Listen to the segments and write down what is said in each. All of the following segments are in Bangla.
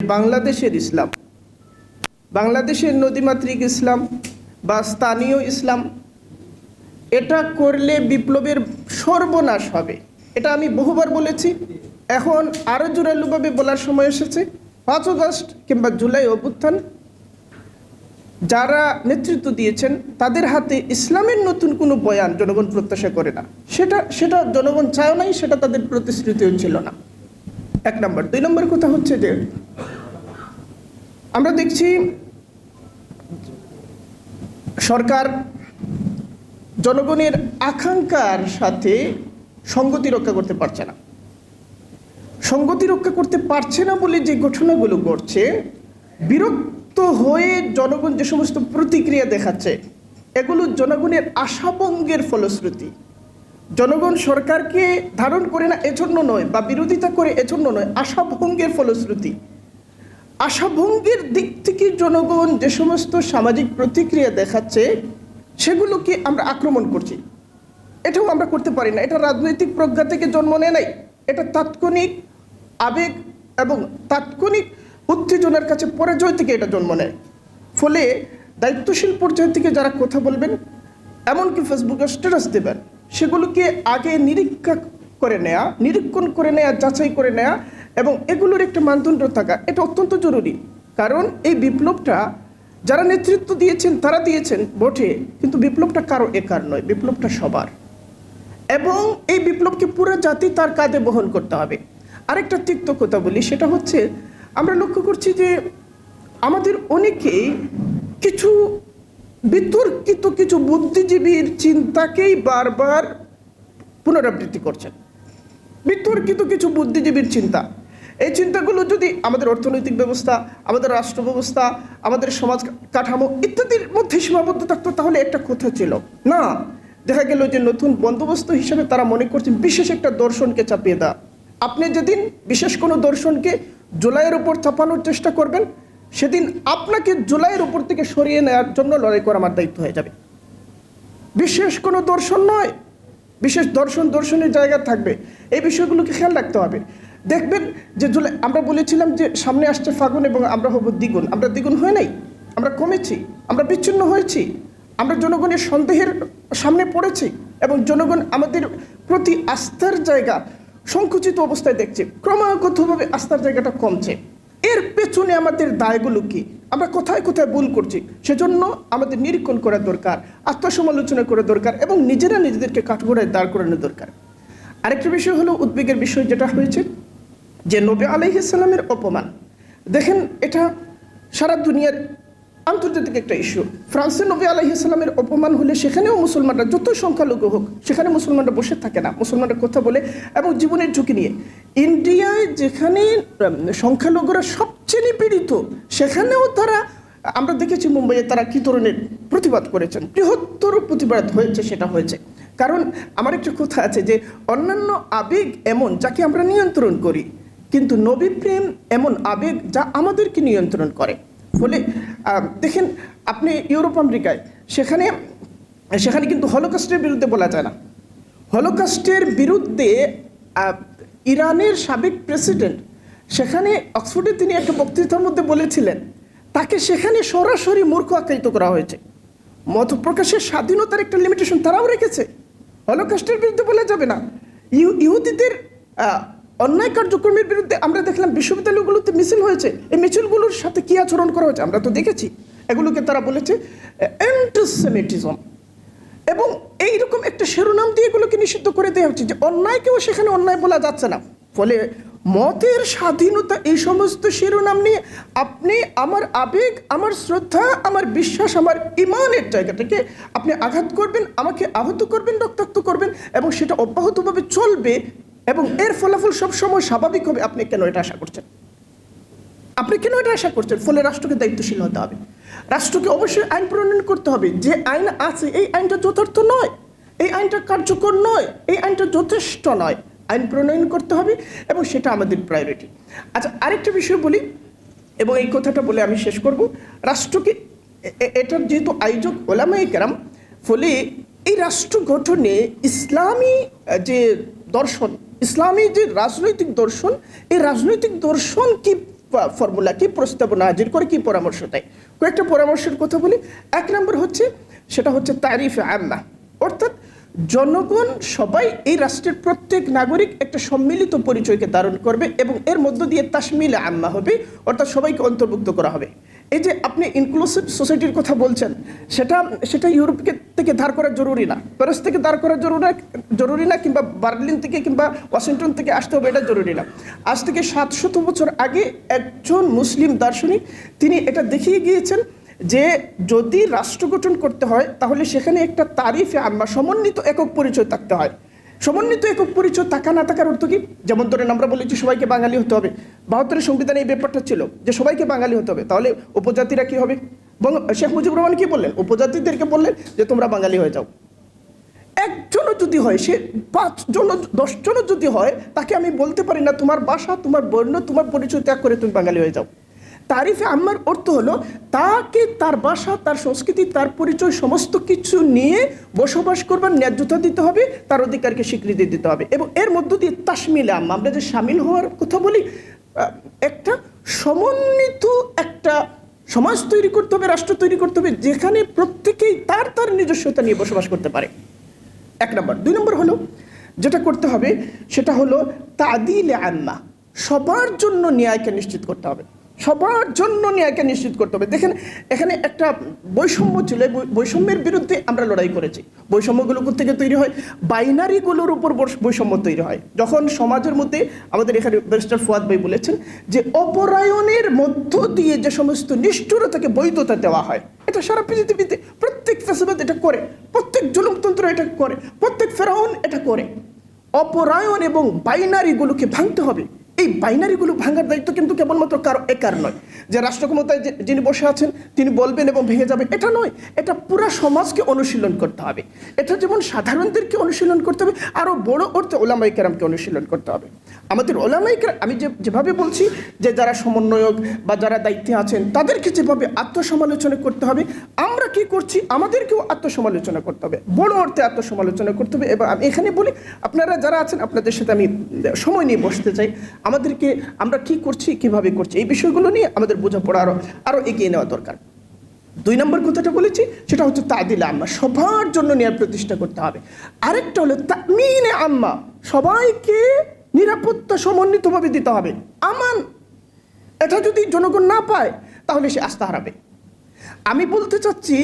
বাংলাদেশের ইসলাম। বাংলাদেশের নদীমাতৃক ইসলাম বা স্থানীয় ইসলাম, এটা করলে বিপ্লবের সর্বনাশ হবে। এটা আমি বহুবার বলেছি। এখন আরও জোরালোভাবে বলার সময় এসেছে। পাঁচ আগস্ট কিংবা জুলাই অভ্যুত্থান, যারা নেতৃত্ব দিয়েছেন, তাদের হাতে ইসলামের নতুন কোনো বয়ান জনগণ প্রত্যাশা করে না। সেটা সেটা জনগণ চায় নাই, সেটা তাদের প্রতিশ্রুতিও ছিল না। এক নম্বর। দুই নম্বর কথা হচ্ছে যে, আমরা দেখছি সরকার জনগণের আকাঙ্ক্ষার সাথে সঙ্গতি রক্ষা করতে পারছে না। সঙ্গতি রক্ষা করতে পারছে না বলে যে ঘটনাগুলো ঘটছে, বিরক্ত হয়ে জনগণ যে সমস্ত প্রতিক্রিয়া দেখাচ্ছে, এগুলো জনগণের আশাভঙ্গের ফলশ্রুতি। জনগণ সরকারকে ধারণ করে না এজন্য নয় বা বিরোধিতা করে এজন্য নয়, আশাভঙ্গের ফলশ্রুতি। আশাভঙ্গের দিক থেকে জনগণ যে সমস্ত সামাজিক প্রতিক্রিয়া দেখাচ্ছে, সেগুলোকে আমরা আক্রমণ করছি। এটাও আমরা করতে পারি না। এটা রাজনৈতিক প্রজ্ঞা থেকে জন্ম নেয় নাই। এটা তাৎক্ষণিক আবেগ এবং তাৎক্ষণিক উত্তেজনার কাছে পরাজয় থেকে এটা জন্ম নেয়। ফলে দায়িত্বশীল পর্যায় থেকে যারা কথা বলবেন, এমনকি ফেসবুকে স্ট্যাটাস দেবেন সেগুলোকে আগে নিরীক্ষা করে নেয়া, নিরীক্ষণ করে নেয়া, যাচাই করে নেয়া এবং এগুলোর একটা মানদণ্ড থাকা, এটা অত্যন্ত জরুরি। কারণ এই বিপ্লবটা যারা নেতৃত্ব দিয়েছেন, তারা দিয়েছেন বটে, কিন্তু বিপ্লবটা কারও একার নয়, বিপ্লবটা সবার। এবং এই বিপ্লবকে পুরো জাতি তার কাঁধে বহন করতে হবে। আরেকটা তিক্ত কথা বলি, সেটা হচ্ছে আমরা লক্ষ্য করছি যে আমাদের অনেকেই কিছু বিতর্কিত কিছু বুদ্ধিজীবীর চিন্তাকেই বারবার পুনরাবৃত্তি করছেন। বিতর্কিত কিছু বুদ্ধিজীবীর চিন্তা। এই চিন্তাগুলো যদি আমাদের অর্থনৈতিক ব্যবস্থা, আমাদের রাষ্ট্র ব্যবস্থা, আমাদের সমাজ কাঠামো ইত্যাদির মধ্যে সীমাবদ্ধ থাকতো, তাহলে একটা কথা ছিল। না, দেখা গেল যে নতুন বন্দোবস্ত হিসেবে তারা মনে করছেন বিশেষ একটা দর্শনকে চাপিয়ে দেওয়া। আপনি যেদিন বিশেষ কোনো দর্শনকে জুলাইয়ের উপর চাপানোর চেষ্টা করবেন সেদিন আপনাকে জুলাইয়ের উপর থেকে সরিয়ে নেওয়ার জন্য লড়াই করা আমার দায়িত্ব হয়ে যাবে। বিশেষ কোনো দর্শন নয়। বিশেষ দর্শন দর্শনের জায়গা থাকবে। এই বিষয়গুলোকে খেয়াল রাখতে হবে। দেখবেন যে জুলাই, আমরা বলেছিলাম যে সামনে আসছে ফাগুন এবং আমরা হব দ্বিগুণ। আমরা দ্বিগুণ হয়ে নাই। আমরা কমেছি। আমরা বিচ্ছিন্ন হয়েছি। আমরা জনগণের সন্দেহের সামনে পড়েছি এবং জনগণ আমাদের প্রতি আস্থার জায়গা সংকুচিত অবস্থায় দেখছে। ক্রমাগতভাবে আস্থার জায়গাটা কমছে। এর পেছনে আমাদের দায়গুলো কি? আমরা কোথায় কোথায় ভুল করছি? সেজন্য আমাদের নিরীক্ষণ করা দরকার, আত্মসমালোচনা করা দরকার এবং নিজেরা নিজেদেরকে কাঠগোড়ায় দাঁড় করানো দরকার। আরেকটা বিষয় হলো উদ্বেগের বিষয় যেটা হয়েছে, যে নবী আলাইহিসাল্লামের অপমান। দেখেন এটা সারা দুনিয়ার আন্তর্জাতিক একটা ইস্যু ফ্রান্সের নবী আলাইহিসাল্লামের অপমান হলে সেখানেও মুসলমানরা যত সংখ্যালঘু হোক, সেখানে মুসলমানরা বসে থাকে না। মুসলমানরা কথা বলে এবং জীবনের ঝুঁকি নিয়ে। ইন্ডিয়ায় যেখানে সংখ্যালঘুরা সবচেয়ে নিপীড়িত সেখানেও তারা, আমরা দেখেছি মুম্বাইয়ে তারা কী ধরনের প্রতিবাদ করেছেন। বৃহত্তর প্রতিবাদ হয়েছে, সেটা হয়েছে। কারণ আমার একটা কথা আছে যে, অন্যান্য আবেগ এমন যাকে আমরা নিয়ন্ত্রণ করি, কিন্তু নবী প্রেম এমন আবেগ যা আমাদেরকে নিয়ন্ত্রণ করে। ফলে দেখেন, আপনি ইউরোপ, আমেরিকায়, সেখানে সেখানে কিন্তু হলোকাস্টের বিরুদ্ধে বলা যায় না। হলোকাস্টের বিরুদ্ধে ইরানের সাবেক প্রেসিডেন্ট, সেখানে অক্সফোর্ডে তিনি একটা বক্তৃতার মধ্যে বলেছিলেন, তাকে সেখানে সরাসরি মূর্খ আখ্যায়িত করা হয়েছে। মত প্রকাশের স্বাধীনতার একটা লিমিটেশন তারাও রেখেছে। হলোকাস্টের বিরুদ্ধে বলা যাবে না। ইহু ইহুদিদের অন্যায় কার্যক্রমের বিরুদ্ধে আমরা দেখলাম বিশ্ববিদ্যালয়গুলোতে মিছিল হয়েছে। এই মিছিলগুলোর সাথে কি আচরণ করা হয়েছে? আমরা তো দেখেছি। এগুলোকে তারা বলেছে অ্যান্টিসেমিটিজম এবং এইরকম একটা শিরোনাম দিয়ে এগুলোকে নিষিদ্ধ করে দেওয়া হচ্ছে যে অন্যায়কেও সেখানে অন্যায় বলা যাচ্ছে না। ফলে মতের স্বাধীনতা এই সমস্ত শিরোনাম নিয়ে আপনি আমার আবেগ, আমার শ্রদ্ধা, আমার বিশ্বাস, আমার ইমানের জায়গাটাকে আপনি আঘাত করবেন, আমাকে আহত করবেন, রক্তাক্ত করবেন এবং সেটা অব্যাহতভাবে চলবে এবং এর ফলাফল সবসময় স্বাভাবিক হবে। আপনি কেন এটা আশা করছেন? আপনি কেন এটা আশা করছেন? ফলে রাষ্ট্রকে দায়িত্বশীল হতে হবে। রাষ্ট্রকে অবশ্যই আইন প্রণয়ন করতে হবে। যে আইন আছে, এই আইনটা যথার্থ নয়। এই আইনটা কার্যকর নয়। এই আইনটা যথেষ্ট নয়। আইন প্রণয়ন করতে হবে এবং সেটা আমাদের প্রায়োরিটি আচ্ছা আরেকটা বিষয় বলি, এবং এই কথাটা বলে আমি শেষ করব। রাষ্ট্রকে এটার যেহেতু আয়োজক ওলামাই কেরাম, ফলে এই রাষ্ট্র গঠনে ইসলামী যে দর্শন ইসলামী যে রাজনৈতিক দর্শন, এই রাজনৈতিক দর্শন কি ফর্মুলা কি প্রস্তাবনা, হাজির করে কি পরামর্শ দেয়? কয়েকটা পরামর্শের কথা বলি। এক নম্বর হচ্ছে, সেটা হচ্ছে তারিফ আম্মা। অর্থাৎ জনগণ সবাই এই রাষ্ট্রের প্রত্যেক নাগরিক একটা সম্মিলিত পরিচয়কে ধারণ করবে এবং এর মধ্য দিয়ে তাসমিল আম্মা হবে, অর্থাৎ সবাইকে অন্তর্ভুক্ত করা হবে। এই যে আপনি ইনক্লুসিভ সোসাইটির কথা বলছেন, সেটা সেটা ইউরোপকে থেকে ধার করা জরুরি না। প্যারিস থেকে ধার করা জরুরি না জরুরি না, কিংবা বার্লিন থেকে কিংবা ওয়াশিংটন থেকে আসতে হবে, এটা জরুরি না। আজ থেকে সাতশত বছর আগে একজন মুসলিম দার্শনিক, তিনি এটা দেখিয়ে গিয়েছেন যে যদি রাষ্ট্র গঠন করতে হয়, তাহলে সেখানে একটা তারিফে আম্মা সমন্বিত একক পরিচয় থাকতে হয়। সমন্বিত একক পরিচয় থাকা না থাকার অর্থ কি? যেমন ধরেন আমরা বলেছি সবাইকে বাঙালি হতে হবে। বাহাত্তরের সংবিধানে এই ব্যাপারটা ছিল যে সবাইকে বাঙালি হতে হবে। তাহলে উপজাতিরা কি হবে? শেখ মুজিবুর রহমান কি বললেন? উপজাতিদেরকে বললেন যে তোমরা বাঙালি হয়ে যাও। একজনও যদি হয়, সে পাঁচজন দশজনও যদি হয়, তাকে আমি বলতে পারি না, তোমার বাসা, তোমার বর্ণ, তোমার পরিচয় ত্যাগ করে তুমি বাঙালি হয়ে যাও। তারিফে আম্মার অর্থ হলো তাকে, তার বাসা, তার সংস্কৃতি, তার পরিচয়, সমস্ত কিছু নিয়ে বসবাস করবার ন্যায্যতা দিতে হবে, তার অধিকারকে স্বীকৃতি দিতে হবে। এবং এর মধ্য দিয়ে তাসমিলে আম্মা, আমরা যে সামিল হওয়ার কথা বলি একটা সমন্বিত একটা সমাজ তৈরি করতে হবে, রাষ্ট্র তৈরি করতে হবে, যেখানে প্রত্যেকেই তার তার নিজস্বতা নিয়ে বসবাস করতে পারে। এক নম্বর। দুই নম্বর হলো, যেটা করতে হবে, সেটা হলো তাদিলে আম্মা, সবার জন্য ন্যায়কে নিশ্চিত করতে হবে। সবার জন্য ন্যায়কে নিশ্চিত করতে হবে। দেখেন, এখানে একটা বৈষম্য ছিল বৈষম্যের বিরুদ্ধে আমরা লড়াই করেছি। বৈষম্যগুলো থেকে তৈরি হয়? বাইনারিগুলোর উপর বৈষ- বৈষম্য তৈরি হয়। যখন সমাজের মধ্যে আমাদের এখানে ব্যারিস্টার ফুয়াদ ভাই বলেছেন যে, অপরায়ণের মধ্য দিয়ে যে সমস্ত নিষ্ঠুরতাকে বৈধতা দেওয়া হয়, এটা সারা পৃথিবীতে প্রত্যেক ফেসিবাদ এটা করে, প্রত্যেক জুলুমতন্ত্র এটা করে, প্রত্যেক ফেরাউন এটা করে। অপরায়ণ এবং বাইনারিগুলোকে ভাঙতে হবে। এই বাইনারিগুলো ভাঙার দায়িত্ব কিন্তু কেবলমাত্র কারও একার নয়। যে রাষ্ট্র ক্ষমতায় যিনি বসে আছেন, তিনি বলবেন এবং ভেঙে যাবে, এটা নয়। এটা পুরা সমাজকে অনুশীলন করতে হবে। এটা যেমন সাধারণদেরকে অনুশীলন করতে হবে আরও বড় অর্থে ওলামাই কেরামকে অনুশীলন করতে হবে। আমাদের ওলামাই আমি যে, যেভাবে বলছি যে যারা সমন্বয়ক বা যারা দায়িত্বে আছেন, তাদেরকে যেভাবে আত্মসমালোচনা করতে হবে, আমরা কি করছি? আমাদেরকেও আত্মসমালোচনা করতে হবে। বড় অর্থে আত্মসমালোচনা করতে হবে। এবং আমি এখানে বলি, আপনারা যারা আছেন, আপনাদের সাথে আমি সময় নিয়ে বসতে চাই। আমাদেরকে আমরা কি করছি, কীভাবে করছি, এই বিষয়গুলো নিয়ে আমাদের বোঝাপড়া আরও আরও এগিয়ে নেওয়া দরকার। দুই নম্বর কথাটা বলেছি, সেটা হচ্ছে তাদিল আম্মা। সবার জন্য ন্যায় প্রতিষ্ঠা করতে হবে। আরেকটা হলো তামিনে আম্মা। সবাইকে নিরাপত্তা সমন্বিতভাবে দিতে হবে। আমান। এটা যদি জনগণ না পায়, তাহলে সে আস্থা হারাবে। আমি বলতে চাচ্ছি,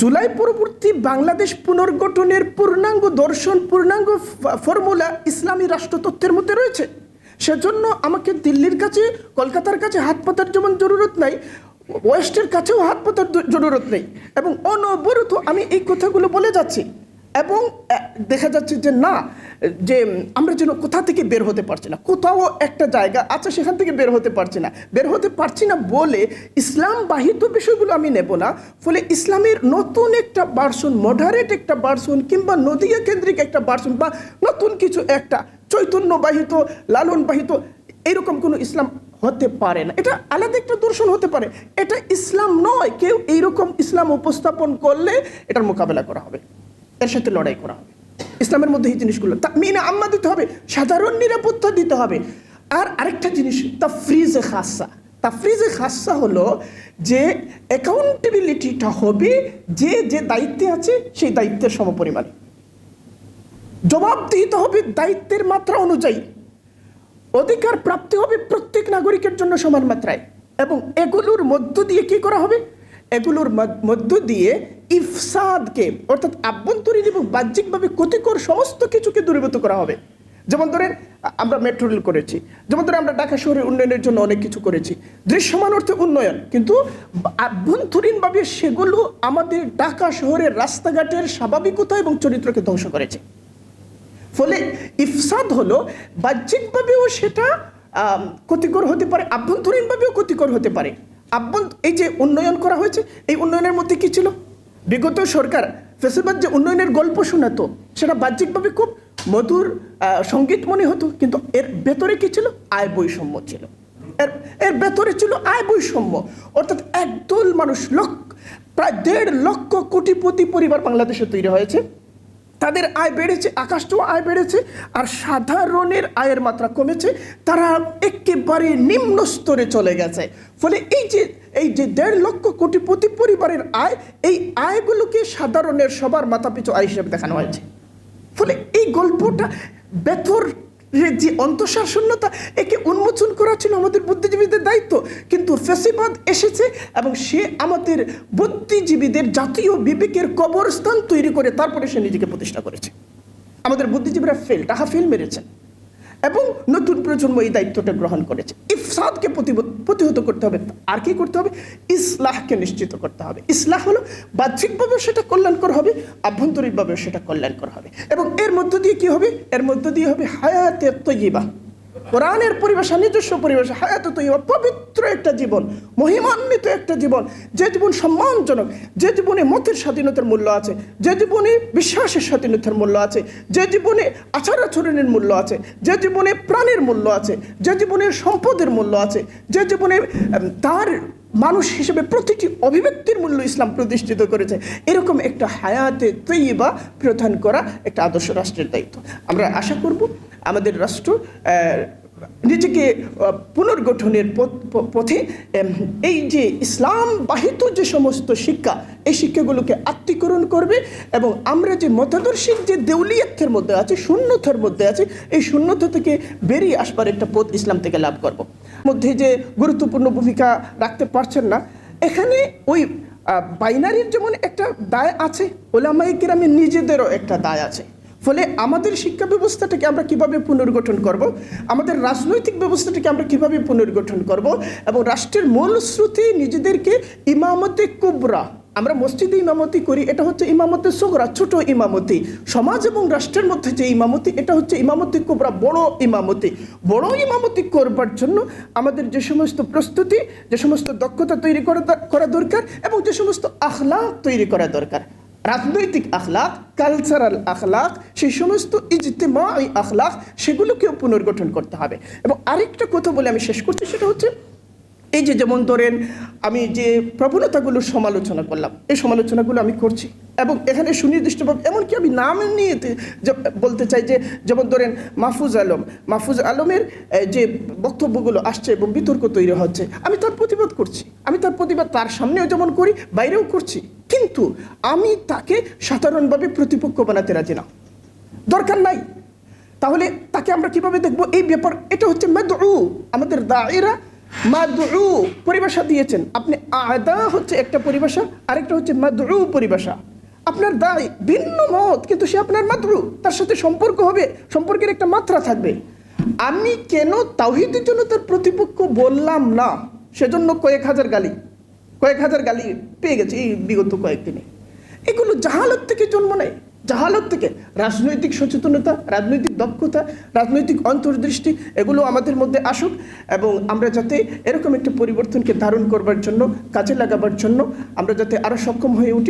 জুলাই পরবর্তী বাংলাদেশ পুনর্গঠনের পূর্ণাঙ্গ দর্শন, পূর্ণাঙ্গ ফর্মুলা ইসলামী রাষ্ট্রতত্ত্বের মধ্যে রয়েছে। সেজন্য আমাকে দিল্লির কাছে, কলকাতার কাছে হাত পাতার যেমন জরুরত নাই, ওয়েস্টের কাছেও হাত পাতার জরুরত নেই। এবং অনবরত আমি এই কথাগুলো বলে যাচ্ছি। এবং দেখা যাচ্ছে যে না, যে আমরা যেন কোথা থেকে বের হতে পারছি না, কোথাও একটা জায়গা আছে সেখান থেকে বের হতে পারছি না। বের হতে পারছি না বলে ইসলাম বাহিত বিষয়গুলো আমি নেব না, ফলে ইসলামের নতুন একটা বার্সন মডারেট একটা বার্সন কিংবা নদীয়া কেন্দ্রিক একটা বার্সন বা নতুন কিছু একটা চৈতন্য বাহিত লালন বাহিত এরকম কোনো ইসলাম হতে পারে না। এটা আলাদা একটা দর্শন হতে পারে। এটা ইসলাম নয়। কেউ এইরকম ইসলাম উপস্থাপন করলে এটার মোকাবেলা করা হবে। এর সাথে লড়াই করা হবে। ইসলামের মধ্যে এই জিনিসগুলো তা মিনা আম্মা দিতে হবে। সাধারণ নিরাপত্তা দিতে হবে। আর আরেকটা জিনিস তা ফ্রিজে খাসা। তা ফ্রিজে খাসা হলো যে অ্যাকাউন্টেবিলিটিটা হবে, যে যে দায়িত্বে আছে, সেই দায়িত্বের সমপরিমাণে। জবাব দিতে হবে দায়িত্বের মাত্রা অনুযায়ী। অধিকার প্রাপ্তি হবে প্রত্যেক নাগরিকের জন্য সমান মাত্রায়। এবং এগুলোর মধ্য দিয়ে কি করা হবে? এগুলোর মধ্য দিয়ে ইফসাদকে, অর্থাৎ আভ্যন্তরীণ এবং বাহ্যিকভাবে ক্ষতিকর সমস্ত কিছুকে দূরীভূত করা হবে। যেমন ধরেন, আমরা মেট্রো রেল করেছি। যেমন ধরেন, আমরা ঢাকা শহরের উন্নয়নের জন্য অনেক কিছু করেছি। দৃশ্যমান অর্থে উন্নয়ন। কিন্তু আভ্যন্তরীণভাবে সেগুলো আমাদের ঢাকা শহরের রাস্তাঘাটের স্বাভাবিকতা এবং চরিত্রকে ধ্বংস করেছে। ফলে ইফসাদ হলো বাহ্যিকভাবেও সেটা ক্ষতিকর হতে পারে, আভ্যন্তরীণভাবেও ক্ষতিকর হতে পারে। আভ্যন্ত, এই যে উন্নয়ন করা হয়েছে, এই উন্নয়নের মধ্যে কি ছিল? বিগত সরকার ফেসিবাদ যে উন্নয়নের গল্প শোনাতো, সেটা বাহ্যিকভাবে খুব মধুর সংগীত মনে হতো, কিন্তু এর ভেতরে কি ছিল? আয় বৈষম্য ছিল। এর এর ভেতরে ছিল আয় বৈষম্য। অর্থাৎ একদল মানুষ লক্ষ, প্রায় দেড় লক্ষ কোটিপতি পরিবার বাংলাদেশে তৈরি হয়েছে। তাদের আয় বেড়েছে, আকাশটাও আয় বেড়েছে, আর সাধারণের আয়ের মাত্রা কমেছে, তারা একেবারে নিম্ন স্তরে চলে গেছে। ফলে এই যে এই যে দেড় লক্ষ কোটি প্রতি পরিবারের আয়, এই আয়গুলোকে সাধারণের সবার মাথাপিছু আয় হিসেবে দেখানো হয়েছে। ফলে এই গল্পটা ব্যথর যে অন্তঃসার শূন্যতা একে উন্মোচন করা ছিল আমাদের বুদ্ধিজীবীদের দায়িত্ব। কিন্তু ফেসিবাদ এসেছে এবং সে আমাদের বুদ্ধিজীবীদের জাতীয় বিবেকের কবরস্থান তৈরি করে তারপরে সে নিজেকে প্রতিষ্ঠা করেছে। আমাদের বুদ্ধিজীবীরা ফেল টাহা ফেল মেরেছেন এবং নতুন প্রজন্ম এই দায়িত্বটা গ্রহণ করেছে। ইফসাদকে প্রতিহত করতে হবে। আর কি করতে হবে? ইসলাহকে নিশ্চিত করতে হবে। ইসলাহ হলো বাহ্যিকভাবেও সেটা কল্যাণকর হবে, আভ্যন্তরীণভাবেও সেটা কল্যাণকর হবে। এবং এর মধ্য দিয়ে কি হবে? এর মধ্য দিয়ে হবে হায়াতে তৈবা কোরআনের পরিভাষা, নিজস্ব পরিভাষা, হায়াত তৈবা পবিত্র একটা জীবন, মহিমান্বিত একটা জীবন, যে জীবন সম্মানজনক, যে জীবনে মতের স্বাধীনতার মূল্য আছে, যে জীবনে বিশ্বাসের স্বাধীনতার মূল্য আছে, যে জীবনে আচার আচরণের মূল্য আছে, যে জীবনে প্রাণের মূল্য আছে, যে জীবনের সম্পদের মূল্য আছে, যে জীবনে তার মানুষ হিসেবে প্রতিটি অভিব্যক্তির মূল্য ইসলাম প্রতিষ্ঠিত করেছে। এরকম একটা হায়াতে তৈবা প্রদান করা একটা আদর্শ রাষ্ট্রের দায়িত্ব। আমরা আশা করব আমাদের রাষ্ট্র নিজেকে পুনর্গঠনের পথ- এই যে ইসলাম বাহিত যে সমস্ত শিক্ষা, এই শিক্ষাগুলোকে আত্মীকরণ করবে এবং আমরা যে মতাদর্শিক যে দেউলিয়াত্বের মধ্যে আছে, শূন্যতার মধ্যে আছে, এই শূন্যতা থেকে বেরিয়ে আসবার একটা পথ ইসলাম থেকে লাভ করব। মধ্যে যে গুরুত্বপূর্ণ ভূমিকা রাখতে পারছেন না, এখানে ওই বাইনারির যেমন একটা দায় আছে ওলামাই কিরামের নিজেদেরও একটা দায় আছে। ফলে আমাদের শিক্ষা ব্যবস্থাটাকে আমরা কীভাবে পুনর্গঠন করব, আমাদের রাজনৈতিক ব্যবস্থাটাকে আমরা কীভাবে পুনর্গঠন করব এবং রাষ্ট্রের মূল স্রোতে নিজেদেরকে ইমামতে কুবরা, আমরা মসজিদে ইমামতি করি, এটা হচ্ছে ইমামতে সোগরা, ছোট ইমামতি। সমাজ এবং রাষ্ট্রের মধ্যে যে ইমামতি, এটা হচ্ছে ইমামতি কুবরা, বড় ইমামতি। বড় ইমামতি করবার জন্য আমাদের যে সমস্ত প্রস্তুতি, যে সমস্ত দক্ষতা তৈরি করা করা দরকার এবং যে সমস্ত আখলাক তৈরি করা দরকার। রাজনৈতিক আখলাক কালচারাল আখলাক, সেই সমস্ত ইজতেমাই আখলাক, সেগুলোকেও পুনর্গঠন করতে হবে। এবং আরেকটা কথা বলে আমি শেষ করছি, সেটা হচ্ছে এই যে যেমন ধরেন আমি যে প্রবণতাগুলোর সমালোচনা করলাম, এই সমালোচনাগুলো আমি করছি। এবং এখানে সুনির্দিষ্টভাবে এমনকি আমি নাম নিয়ে বলতে চাই যে, যেমন ধরেন মাহফুজ আলম, মাহফুজ আলমের যে বক্তব্যগুলো আসছে এবং বিতর্ক তৈরি হচ্ছে, আমি তার প্রতিবাদ করছি। আমি তার প্রতিবাদ তার সামনেও যেমন করি, বাইরেও করছি। কিন্তু আমি তাকে সাধারণভাবে প্রতিপক্ষ বানাতে রাজি না। দরকার নাই। তাহলে তাকে আমরা কীভাবে দেখব? এই ব্যাপার, এটা হচ্ছে মাদউ। আমাদের দায়েরা মাদউ পরিভাষা দিয়েছেন। আপনি আদা হচ্ছে একটা পরিভাষা, আরেকটা হচ্ছে মাদউ পরিভাষা। আপনার দায় ভিন্ন মত, কিন্তু সে আপনার মাদউ। তার সাথে সম্পর্ক হবে, সম্পর্কের একটা মাত্রা থাকবে। আমি কেন তাওহিদের জন্য তার প্রতিপক্ষ বললাম না? সেজন্য কয়েক হাজার গালি। কয়েক হাজার গালি পেয়ে গেছে এই বিগত কয়েকদিনে। এগুলো জাহালত থেকে জন্ম নেয়। জাহালত থেকে রাজনৈতিক সচেতনতা, রাজনৈতিক দক্ষতা, রাজনৈতিক অন্তর্দৃষ্টি, এগুলো আমাদের মধ্যে আসুক এবং আমরা যাতে এরকম একটা পরিবর্তনকে ধারণ করবার জন্য, কাজে লাগাবার জন্য আমরা যাতে আরও সক্ষম হয়ে উঠি।